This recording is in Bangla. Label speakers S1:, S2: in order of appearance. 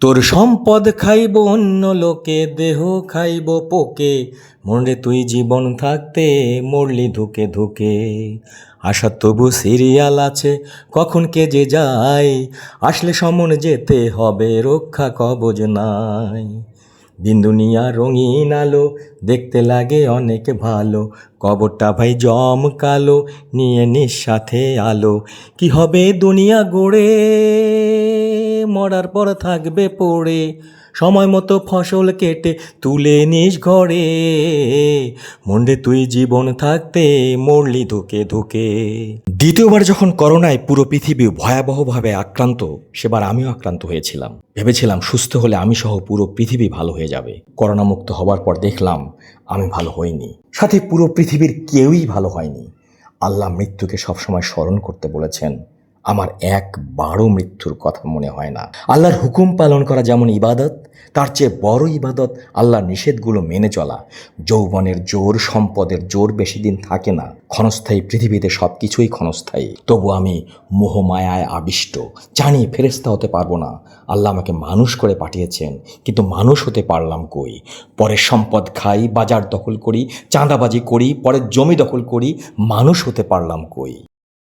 S1: তোর সম্পদ খাইব, অন্য লোকে দেহ খাইব পোকে। মরে তুই জীবন থাকতে, মরলি ধুকে ধুকে। আশা তবু সিরিয়াল আছে, কখন কে যে যায়। আসলে সমন যেতে হবে, রক্ষা কবজ নাই। দিন দুনিয়া রঙিন আলো, দেখতে লাগে অনেক ভালো। কবরটা ভাই জম কালো, নিয়ে নিস সাথে আলো। কি হবে দুনিয়া গড়ে? মরার পর থাকবে পড়ে। সময় মতো ফসল কেটে তুলে নিস ঘরে। মন্ডে তুই জীবন থাকতে মরলি ধুকে ধুকে। দ্বিতীয়বার যখন করোনায় পুরো পৃথিবী ভয়াবহভাবে আক্রান্ত, সেবার আমিও আক্রান্ত হয়েছিলাম। ভেবেছিলাম সুস্থ হলে আমি সহ পুরো পৃথিবী ভালো হয়ে যাবে। করোনা মুক্ত হবার পর দেখলাম আমি ভালো হইনি। সাথে পুরো পৃথিবীর কেউই ভালো হয়নি। আল্লাহ মৃত্যুকে সবসময় স্মরণ করতে বলেছেন আমার একবারও মৃত্যুর কথা মনে হয় না। আল্লাহর হুকুম পালন করা যেমন ইবাদত, তার চেয়ে বড় ইবাদত আল্লাহর নিষেধগুলো মেনে চলা। যৌবনের জোর, সম্পদের জোর বেশি দিন থাকে না। ক্ষণস্থায়ী পৃথিবীতে সব কিছুই ক্ষণস্থায়ী। তবু আমি মোহমায়ায় আবিষ্ট। জানি ফেরেস্তা হতে পারব না। আল্লাহ আমাকে মানুষ করে পাঠিয়েছেন, কিন্তু মানুষ হতে পারলাম কই? পরের সম্পদ খাই, বাজার দখল করি, চাঁদাবাজি করি পরের জমি দখল করি, মানুষ হতে পারলাম কই?